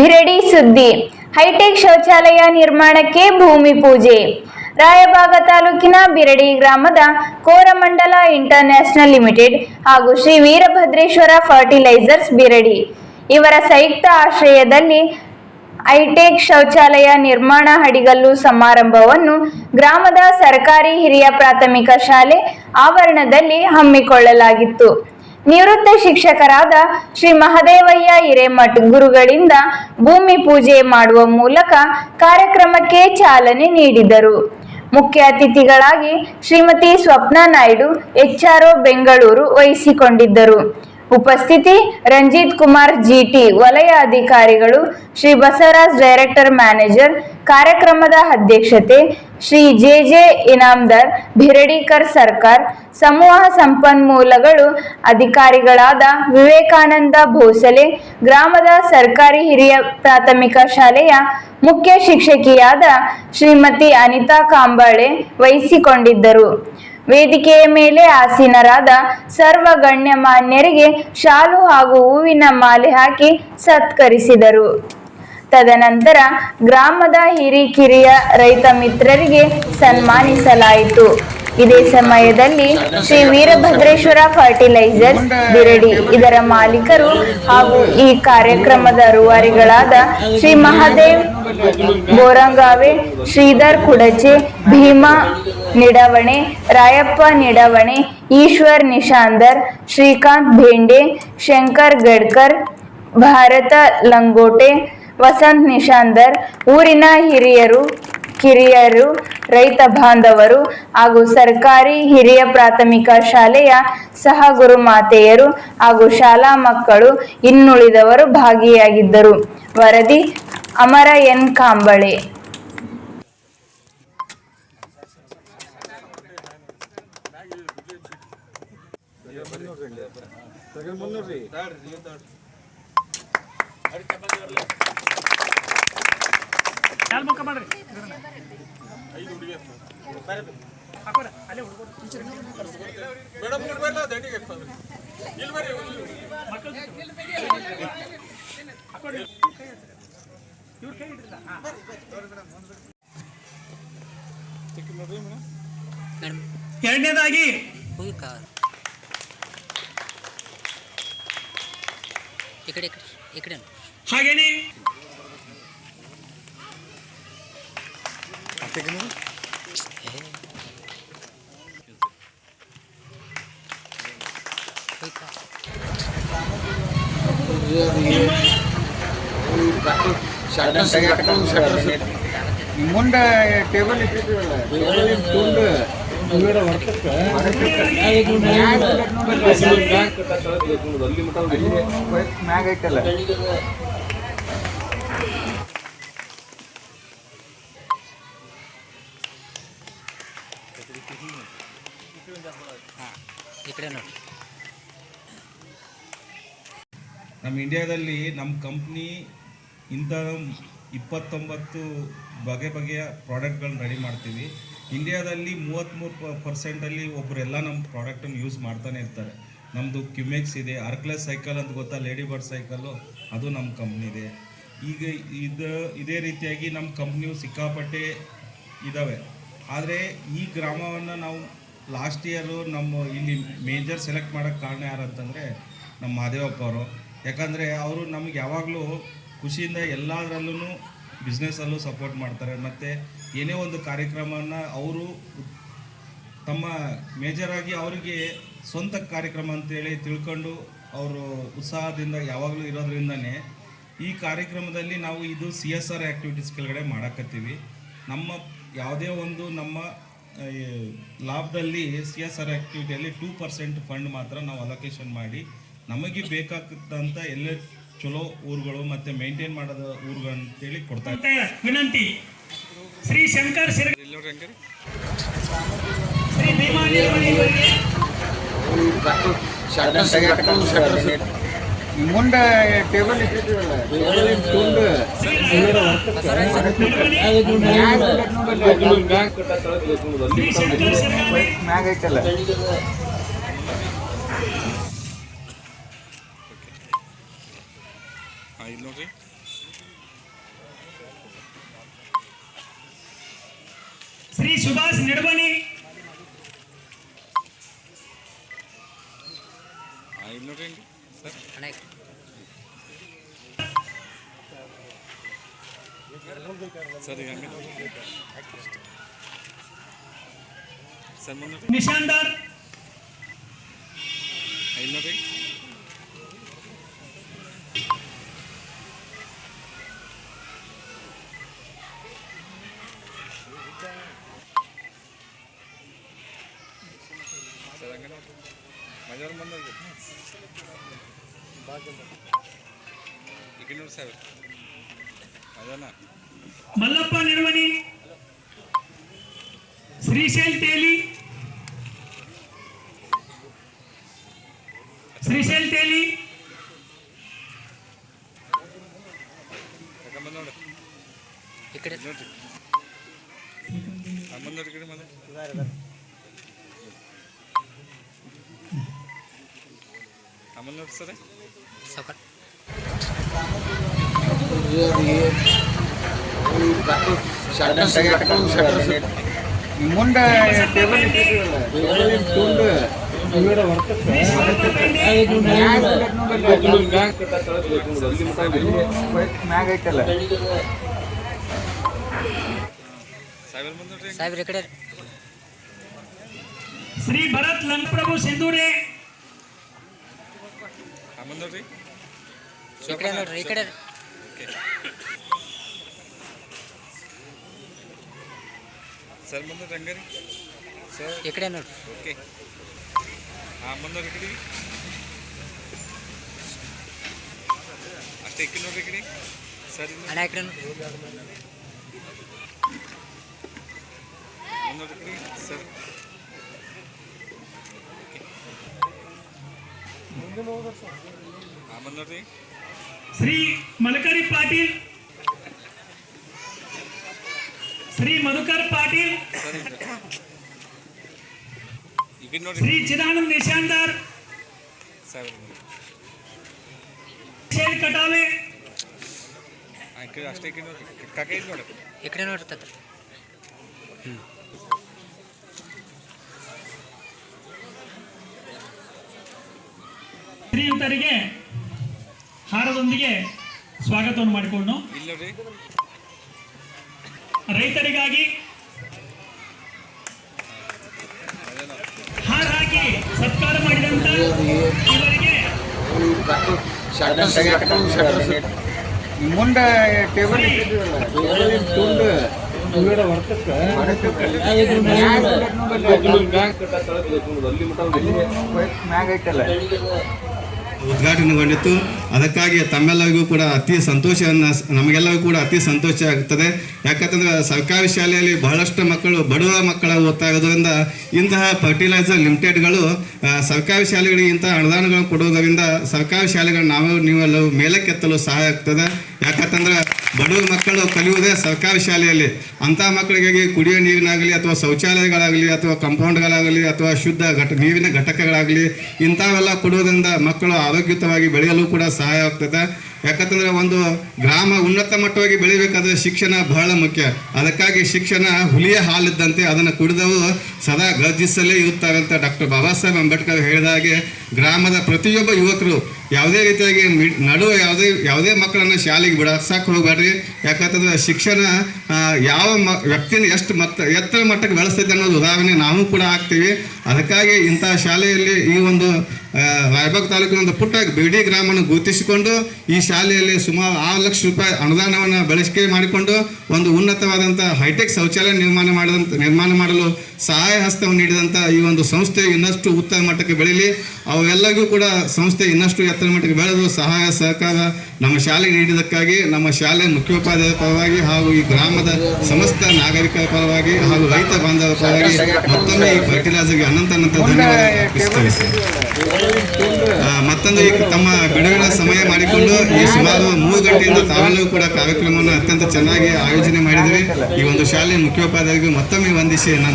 ಬಿರಡಿ ಸುದ್ದಿ. ಹೈಟೆಕ್ ಶೌಚಾಲಯ ನಿರ್ಮಾಣಕ್ಕೆ ಭೂಮಿ ಪೂಜೆ. ರಾಯಭಾಗ ತಾಲೂಕಿನ ಬಿರಡಿ ಗ್ರಾಮದ ಕೋರಮಂಡಲ ಇಂಟರ್ನ್ಯಾಷನಲ್ ಲಿಮಿಟೆಡ್ ಹಾಗೂ ಶ್ರೀ ವೀರಭದ್ರೇಶ್ವರ ಫರ್ಟಿಲೈಸರ್ಸ್ ಬಿರಡಿ. ಇವರ ಸಂಯುಕ್ತ ಆಶ್ರಯದಲ್ಲಿ ಹೈಟೆಕ್ ಶೌಚಾಲಯ ನಿರ್ಮಾಣ ಹಡಿಗಲ್ಲು ಸಮಾರಂಭವನ್ನು ಗ್ರಾಮದ ಸರ್ಕಾರಿ ಹಿರಿಯ ಪ್ರಾಥಮಿಕ ಶಾಲೆ ಆವರಣದಲ್ಲಿ ಹಮ್ಮಿಕೊಳ್ಳಲಾಗಿತ್ತು. ನಿವೃತ್ತ ಶಿಕ್ಷಕರಾದ ಶ್ರೀ ಮಹದೇವಯ್ಯ ಹಿರೇಮಠ್ ಗುರುಗಳಿಂದ ಭೂಮಿ ಪೂಜೆ ಮಾಡುವ ಮೂಲಕ ಕಾರ್ಯಕ್ರಮಕ್ಕೆ ಚಾಲನೆ ನೀಡಿದರು. ಮುಖ್ಯ ಅತಿಥಿಗಳಾಗಿ ಶ್ರೀಮತಿ ಸ್ವಪ್ನ ನಾಯ್ಡು ಎಚ್ಆರ್ಒ ಬೆಂಗಳೂರು ವಹಿಸಿಕೊಂಡಿದ್ದರು. ಉಪಸ್ಥಿತಿ ರಂಜಿತ್ ಕುಮಾರ್ ಜಿಟಿ ವಲಯ ಅಧಿಕಾರಿಗಳು, ಶ್ರೀ ಬಸವರಾಜ್ ಡೈರೆಕ್ಟರ್ ಮ್ಯಾನೇಜರ್, ಕಾರ್ಯಕ್ರಮದ ಅಧ್ಯಕ್ಷತೆ ಶ್ರೀ ಜೆ ಜೆ ಇನಾಮ್ದಾರ್, ಭಿರಡಿಕರ್ ಸರ್ಕಾರ್, ಸಮೂಹ ಸಂಪನ್ಮೂಲಗಳು ಅಧಿಕಾರಿಗಳಾದ ವಿವೇಕಾನಂದ ಭೋಸಲೆ, ಗ್ರಾಮದ ಸರ್ಕಾರಿ ಹಿರಿಯ ಪ್ರಾಥಮಿಕ ಶಾಲೆಯ ಮುಖ್ಯ ಶಿಕ್ಷಕಿಯಾದ ಶ್ರೀಮತಿ ಅನಿತಾ ಕಾಂಬಾಳೆ ವಹಿಸಿಕೊಂಡಿದ್ದರು. ವೇದಿಕೆಯ ಮೇಲೆ ಆಸೀನರಾದ ಸರ್ವ ಗಣ್ಯಮಾನ್ಯರಿಗೆ ಶಾಲು ಹಾಗೂ ಹೂವಿನ ಮಾಲೆ ಹಾಕಿ ಸತ್ಕರಿಸಿದರು. ತದನಂತರ ಗ್ರಾಮದ ಹಿರಿಕಿರಿಯ ರೈತ ಮಿತ್ರರಿಗೆ ಸನ್ಮಾನಿಸಲಾಯಿತು. ಇದೇ ಸಮಯದಲ್ಲಿ ಶ್ರೀ ವೀರಭದ್ರೇಶ್ವರ ಫರ್ಟಿಲೈಸರ್ಸ್ ಬಿರಡಿ ಇದರ ಮಾಲೀಕರು ಹಾಗೂ ಈ ಕಾರ್ಯಕ್ರಮದ ರೂವಾರಿಗಳಾದ ಶ್ರೀ ಮಹಾದೇವ್ ಬೋರಂಗಾವೆ, ಶ್ರೀಧರ್ ಕುಡಚೆ, ಭೀಮಾ ನಿಡವಣೆ, ರಾಯಪ್ಪ ನಿಡವಣೆ, ಈಶ್ವರ್ ನಿಶಾಂದರ್, ಶ್ರೀಕಾಂತ್ ಭೇಂಡೆ, ಶಂಕರ್ ಗಡ್ಕರ್, ಭಾರತ ಲಂಗೋಟೆ ವಸಂತ್ ನಿಶಾಂದರ್, ಊರಿನ ಹಿರಿಯರು, ಕಿರಿಯರು, ರೈತ ಬಾಂಧವರು ಹಾಗೂ ಸರ್ಕಾರಿ ಹಿರಿಯ ಪ್ರಾಥಮಿಕ ಶಾಲೆಯ ಸಹ ಗುರುಮಾತೆಯರು ಹಾಗೂ ಶಾಲಾ ಮಕ್ಕಳು ಇನ್ನುಳಿದವರು ಭಾಗಿಯಾಗಿದ್ದರು. ವರದಿ, ಅಮರ ಎನ್. ಕಾಂಬಳೆ. ಎರಡನೇದಾಗಿ ಹೋಗಿ ಕಾ ಈ ಕಡೆ ಈ ಕಡೆ ಈ ಕಡೆ. ಹಾಗೇನೆ ಹೋಗಿ ಕಾ ಮುಂದೆ ಟೇಬಲ್ ಇಟ್ಟಿದ್ದೀವಲ್ಲ ತುಂಡು ಮ್ಯಾಗ ಐತಲ್ಲ ನಮ್ಮ ಇಂಡಿಯಾದಲ್ಲಿ ನಮ್ಮ ಕಂಪ್ನಿ ಇಂಥ ಇಪ್ಪತ್ತೊಂಬತ್ತು ಬಗೆ ಬಗೆಯ ಪ್ರಾಡಕ್ಟ್ಗಳನ್ನ ರೆಡಿ ಮಾಡ್ತೀವಿ. ಇಂಡಿಯಾದಲ್ಲಿ ಮೂವತ್ತ್ಮೂರು ಪರ್ಸೆಂಟಲ್ಲಿ ಒಬ್ಬರೆಲ್ಲ ನಮ್ಮ ಪ್ರಾಡಕ್ಟನ್ನು ಯೂಸ್ ಮಾಡ್ತಾನೆ ಇರ್ತಾರೆ. ನಮ್ಮದು ಕ್ಯುಮೆಕ್ಸ್ ಇದೆ ಅರ್ಕ್ಲೆಸ್ ಸೈಕಲ್ ಅಂತ ಗೊತ್ತಾ? ಲೇಡಿ ಬರ್ಡ್ ಸೈಕಲ್ಲು ಅದು ನಮ್ಮ ಕಂಪ್ನಿದೆ ಈಗ ಇದು, ಇದೇ ರೀತಿಯಾಗಿ ನಮ್ಮ ಕಂಪ್ನಿಯು ಸಿಕ್ಕಾಪಟ್ಟೆ ಇದ್ದಾವೆ ಆದರೆ ಈ ಗ್ರಾಮವನ್ನು ನಾವು ಲಾಸ್ಟ್ ಇಯರು ನಮ್ಮ ಇಲ್ಲಿ ಮೇಜರ್ ಸೆಲೆಕ್ಟ್ ಮಾಡೋಕ್ಕೆ ಕಾರಣ ಯಾರಂತಂದರೆ ನಮ್ಮ ಮಹದೇವಪ್ಪ ಅವರು. ಯಾಕಂದರೆ ಅವರು ನಮಗೆ ಯಾವಾಗಲೂ ಖುಷಿಯಿಂದ ಎಲ್ಲದರಲ್ಲೂ ಬಿಸ್ನೆಸ್ಸಲ್ಲೂ ಸಪೋರ್ಟ್ ಮಾಡ್ತಾರೆ. ಮತ್ತು ಏನೇ ಒಂದು ಕಾರ್ಯಕ್ರಮನ ಅವರು ತಮ್ಮ ಮೇಜರಾಗಿ ಅವರಿಗೆ ಸ್ವಂತ ಕಾರ್ಯಕ್ರಮ ಅಂತೇಳಿ ತಿಳ್ಕೊಂಡು ಅವರು ಉತ್ಸಾಹದಿಂದ ಯಾವಾಗಲೂ ಇರೋದ್ರಿಂದನೇ ಈ ಕಾರ್ಯಕ್ರಮದಲ್ಲಿ ನಾವು ಇದು ಸಿ ಎಸ್ ಆರ್ ಆ್ಯಕ್ಟಿವಿಟೀಸ್ ಕೆಳಗಡೆ ಮಾಡಕತ್ತೀವಿ. ನಮ್ಮ ಯಾವುದೇ ಒಂದು ನಮ್ಮ ಲಾಭದಲ್ಲಿ ಸಿ ಎಸ್ ಆರ್ ಆ್ಯಕ್ಟಿವಿಟಿಯಲ್ಲಿ ಟೂ ಪರ್ಸೆಂಟ್ ಫಂಡ್ ಮಾತ್ರ ನಾವು ಅಲೋಕೇಶನ್ ಮಾಡಿ. ನಮಗೆ ಬೇಕಾದಂಥ ಎಲ್ಲ ಚಲೋ ಊರುಗಳು ಮತ್ತು ಮೇಂಟೈನ್ ಮಾಡೋದ ಊರುಗಳು ಅಂತೇಳಿ ಕೊಡ್ತಾ ಅಂತ ವಿನಂತಿ. ಶ್ರೀ ಶಂಕರ್ ಸಿರ ಶ್ರೀ ಭೀಮಾ ಮುಂದೆ ಟೇಬಲ್ ತುಂಡು ಮ್ಯಾಗ ಐತಲ್ಲ ಇದು ನೋಡ್ರಿ శ్రీ సుభాష్ నిడమని ఆయన ಈ ಕಡೆ. ನಿಶಾಂದರ್ ಮಲ್ಲಪ್ಪ ನಿಡವಣಿ ಶ್ರೀಶೈಲ್ ತೇಲಿ ಶ್ರೀಶೈಲ್ ತೇಲಿ ಈ ಕಡೆ ಸಾವ್ಕಾಶ ಮುಂದೆ ಟೇಬಲ್ ಇಟ್ಟಿದ್ದೀವಲ್ಲ ಟೇಬಲ್ ತುಂಡು ಮ್ಯಾಗ ಐತಲ್ಲ ಸಾಹೇಬ್ರ ಈ ಕಡೆ ಶ್ರೀ ಭರತ್ ಲಂಕಪ್ರಭು ಸಿಂಧೂರೆ ಈ ಕಡೆ ನೋಡ್ರಿ ಈ ಕಡೆ ಸರ್ ಮುಂದೆ ರಂಗರಿ ಸರ್ ಈ ಕಡೆ ನೋಡ್ರಿ ಓಕೆ ಹಾಂ ಮುಂದೆ ಈ ಕಡೆ ಅಷ್ಟೇ ಇಕ್ಕಿ ನೋಡ್ರಿ ಈ ಕಡೆ ಸರ್ ಇನ್ನು ಅಣ್ಣ ಈ ಕಡೆ ನೋಡ್ರಿ ಮುಂದೆ ಈ ಕಡೆ ಸರ್ ಶ್ರೀ ಮಲಕರಿ ಪಾಟೀಲ್. ಶ್ರೀ ಮಧುಕರ್ ಪಾಟೀಲ್. ಸರ್ ಈಗ ನೋಡ್ರಿ ಶ್ರೀ ಚಿದಾನಂದ್ ನಿಶಾಂದಾರ್ ಶೇಲ್ ಕಟಾವೆ ಹಾಂ ಈ ಕಡೆ ಅಷ್ಟೇ ನೋಡಿ. ಕಡೆ ನೋಡ್ರಿ ಈ ಕಡೆ ನೋಡ್ರಿ ಶ್ರೀಯುತರಿಗೆ ಹಾರದೊಂದಿಗೆ ಸ್ವಾಗತವನ್ನು ಮಾಡಿಕೊಂಡು ರೈತರಿಗಾಗಿ ಹಾರ ಹಾಕಿ ಸತ್ಕಾರ ಮಾಡಿದಂತ ಇವರಿಗೆ ಮುಂದೆ ಟೇಬಲ್ ತುಂಡು. ಐತಲ್ಲ ಉದ್ಘಾಟನೆಗೊಂಡಿತ್ತು ಅದಕ್ಕಾಗಿ ತಮ್ಮೆಲ್ಲರಿಗೂ ಕೂಡ ಅತಿ ಸಂತೋಷವನ್ನು ನಮಗೆಲ್ಲರಿಗೂ ಕೂಡ ಅತಿ ಸಂತೋಷ ಆಗ್ತದೆ. ಯಾಕಂತಂದ್ರೆ ಸರ್ಕಾರಿ ಶಾಲೆಯಲ್ಲಿ ಬಹಳಷ್ಟು ಮಕ್ಕಳು ಬಡವ ಮಕ್ಕಳ ಓದ್ತಾ ಇರೋದ್ರಿಂದ ಇಂತಹ ಫರ್ಟಿಲೈಸರ್ ಲಿಮಿಟೆಡ್ಗಳು ಸರ್ಕಾರಿ ಶಾಲೆಗಳಿಗೆ ಇಂತಹ ಅನುದಾನಗಳನ್ನು ಕೊಡುವುದರಿಂದ ಸರ್ಕಾರಿ ಶಾಲೆಗಳು ನಾವು ನೀವೆಲ್ಲವೂ ಮೇಲಕ್ಕೆತ್ತಲು ಸಹಾಯ ಆಗ್ತದೆ. ಯಾಕಂತಂದ್ರೆ ಬಡವ ಮಕ್ಕಳು ಕಲಿಯುವುದೇ ಸರ್ಕಾರಿ ಶಾಲೆಯಲ್ಲಿ. ಅಂಥ ಮಕ್ಕಳಿಗಾಗಿ ಕುಡಿಯೋ ನೀರಿನಾಗಲಿ ಅಥವಾ ಶೌಚಾಲಯಗಳಾಗಲಿ ಅಥವಾ ಕಂಪೌಂಡ್ಗಳಾಗಲಿ ಅಥವಾ ಶುದ್ಧ ಘಟ, ನೀರಿನ ಘಟಕಗಳಾಗಲಿ ಇಂಥವೆಲ್ಲ ಕೊಡುವುದರಿಂದ ಮಕ್ಕಳು ಆರೋಗ್ಯಯುತವಾಗಿ ಬೆಳೆಯಲು ಕೂಡ ಸಹಾಯ ಆಗ್ತದೆ. ಯಾಕಂತಂದ್ರೆ ಒಂದು ಗ್ರಾಮ ಉನ್ನತ ಮಟ್ಟವಾಗಿ ಬೆಳಿಬೇಕಾದ್ರೆ ಶಿಕ್ಷಣ ಬಹಳ ಮುಖ್ಯ. ಅದಕ್ಕಾಗಿ ಶಿಕ್ಷಣ ಹುಲಿಯ ಹಾಲಿದ್ದಂತೆ ಅದನ್ನು ಕುಡಿದವು ಸದಾ ಗರ್ಜಿಸಲೇ ಇರುತ್ತಾರೆ ಅಂತ ಡಾಕ್ಟರ್ ಬಾಬಾ ಸಾಹೇಬ್ ಅಂಬೇಡ್ಕರ್ ಹೇಳಿದ ಹಾಗೆ ಗ್ರಾಮದ ಪ್ರತಿಯೊಬ್ಬ ಯುವಕರು ಯಾವುದೇ ರೀತಿಯಾಗಿ ನಡುವೆ ಯಾವುದೇ ಯಾವುದೇ ಮಕ್ಕಳನ್ನು ಶಾಲೆಗೆ ಬಿಡಸಕ್ಕೆ ಹೋಗ್ಬೇಡ್ರಿ. ಯಾಕಂತಂದ್ರೆ ಶಿಕ್ಷಣ ಯಾವ ಮ, ವ್ಯಕ್ತಿನ ಎಷ್ಟು ಮತ್ತ, ಎತ್ತರ ಮಟ್ಟಕ್ಕೆ ಬೆಳೆಸ್ತೈತೆ ಅನ್ನೋದು ಉದಾಹರಣೆ ನಾವು ಕೂಡ ಆಗ್ತೀವಿ ಅದಕ್ಕಾಗಿ ಇಂಥ ಶಾಲೆಯಲ್ಲಿ ಈ ಒಂದು ರಾಯಬಾಗ್ ತಾಲೂಕಿನ ಒಂದು ಪುಟ್ಟ ಬಿಡಿ ಗ್ರಾಮವನ್ನು ಗುರುತಿಸಿಕೊಂಡು ಈ ಶಾಲೆಯಲ್ಲಿ ಸುಮಾರು ಆರು ಲಕ್ಷ ರೂಪಾಯಿ ಅನುದಾನವನ್ನು ಬಳಸಿಕೆ ಮಾಡಿಕೊಂಡು ಒಂದು ಉನ್ನತವಾದಂಥ ಹೈಟೆಕ್ ಶೌಚಾಲಯ ನಿರ್ಮಾಣ ಮಾಡಿದಂಥ ನಿರ್ಮಾಣ ಮಾಡಲು ಸಹಾಯ ಹಸ್ತವನ್ನು ನೀಡಿದಂಥ ಈ ಒಂದು ಸಂಸ್ಥೆ ಇನ್ನಷ್ಟು ಉತ್ತಮ ಮಟ್ಟಕ್ಕೆ ಬೆಳೀಲಿ. ಅವೆಲ್ಲರಿಗೂ ಕೂಡ ಸಂಸ್ಥೆ ಇನ್ನಷ್ಟು ಎತ್ತರ ಮಟ್ಟಕ್ಕೆ ಬೆಳೆದು ಸಹಾಯ, ಸಹಕಾರ ನಮ್ಮ ಶಾಲೆಗೆ ನೀಡಿದ್ದಕ್ಕಾಗಿ, ನಮ್ಮ ಶಾಲೆ ಮುಖ್ಯೋಪಾಧ್ಯಾಯ ಪರವಾಗಿ ಹಾಗೂ ಈ ಗ್ರಾಮದ ಸಮಸ್ತ ನಾಗರಿಕರ ಪರವಾಗಿ ಹಾಗೂ ರೈತ ಬಾಂಧವರ ಪರವಾಗಿ ಮತ್ತೊಮ್ಮೆ ಈ ಫರ್ಟಿಲೈಸರ್ಗೆ ಅನಂತ ಅನಂತ ಧನ್ಯವಾದ ಮತ್ತೊಂದು ಈ ತಮ್ಮ ಬಿಡುವಿನ ಸಮಯ ಮಾಡಿಕೊಂಡು ಈ ಸುಮಾರು ಮೂರು ಗಂಟೆಯಿಂದ ತಾವೆಲ್ಲರೂ ಕೂಡ ಕಾರ್ಯಕ್ರಮವನ್ನು ಅತ್ಯಂತ ಚೆನ್ನಾಗಿ ಆಯೋಜನೆ ಮಾಡಿದ್ವಿ ಈ ಒಂದು ಶಾಲೆ ಮುಖ್ಯೋಪಾಧ್ಯಾಯರಿಗೆ ಮತ್ತೊಮ್ಮೆ ವಂದಿಸಿ ನನ್ನ